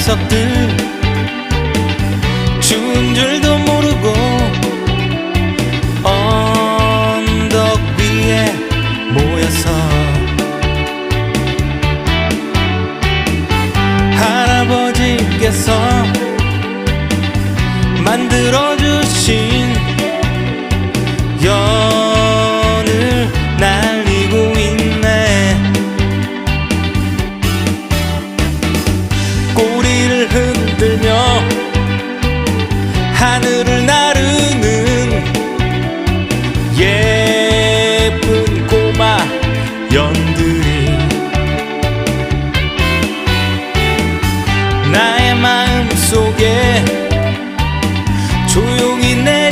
녀석들 죽은 줄도 모르고 언덕 위에 모여서 할아버지께서 만들어준 조용히 내